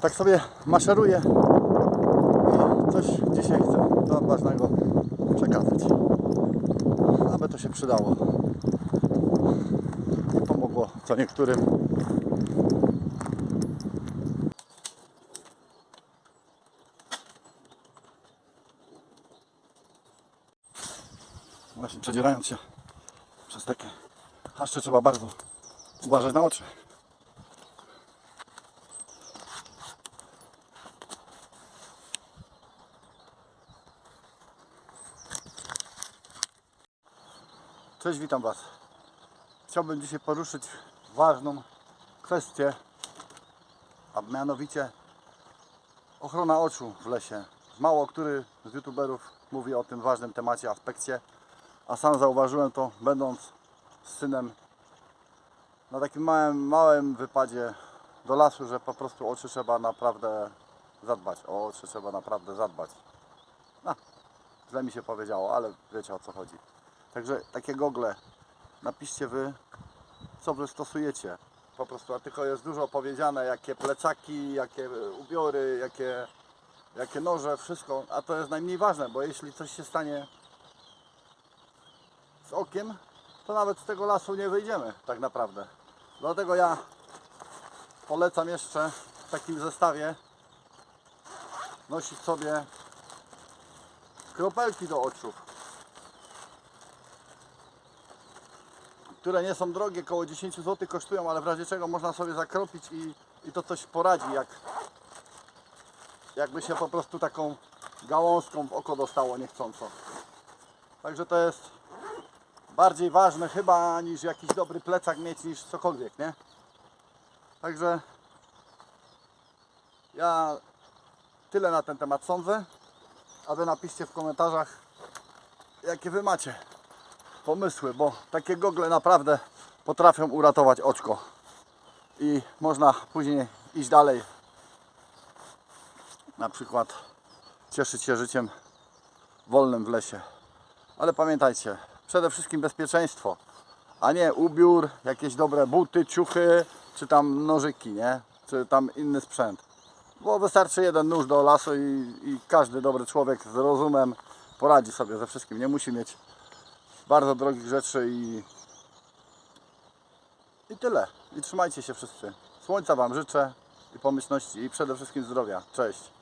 tak sobie maszeruję i coś dzisiaj chcę Wam ważnego przekazać. Aby to się przydało. Pomogło co niektórym. Właśnie przedzierając się przez takie haszcze trzeba bardzo uważać na oczy. Cześć, witam Was. Chciałbym dzisiaj poruszyć ważną kwestię, a mianowicie ochrona oczu w lesie. Mało który z youtuberów mówi o tym ważnym temacie, aspekcie, a sam zauważyłem to będąc z synem na takim małym, małym wypadzie do lasu, że po prostu oczy trzeba naprawdę zadbać. O oczy trzeba naprawdę zadbać. No, źle mi się powiedziało, ale wiecie o co chodzi. Także takie gogle, napiszcie wy, co wy stosujecie. Po prostu, a tylko jest dużo powiedziane, jakie plecaki, jakie ubiory, jakie, jakie noże, wszystko, a to jest najmniej ważne, bo jeśli coś się stanie z okiem, to nawet z tego lasu nie wyjdziemy tak naprawdę. Dlatego ja polecam jeszcze w takim zestawie nosić sobie kropelki do oczu. Które nie są drogie, około 10 zł kosztują, ale w razie czego można sobie zakropić i, i to coś poradzi, jak jakby się po prostu taką gałązką w oko dostało niechcąco. Także to jest bardziej ważne chyba niż jakiś dobry plecak mieć niż cokolwiek, nie? Także ja tyle na ten temat sądzę, a wy napiszcie w komentarzach jakie wy macie pomysły, bo takie gogle naprawdę potrafią uratować oczko. I można później iść dalej. Na przykład cieszyć się życiem wolnym w lesie. Ale pamiętajcie przede wszystkim bezpieczeństwo a nie ubiór, jakieś dobre buty, ciuchy czy tam nożyki, nie? czy tam inny sprzęt. Bo wystarczy jeden nóż do lasu i, i każdy dobry człowiek z rozumem poradzi sobie ze wszystkim, nie musi mieć bardzo drogich rzeczy i, i tyle. I trzymajcie się wszyscy. Słońca Wam życzę i pomyślności i przede wszystkim zdrowia. Cześć.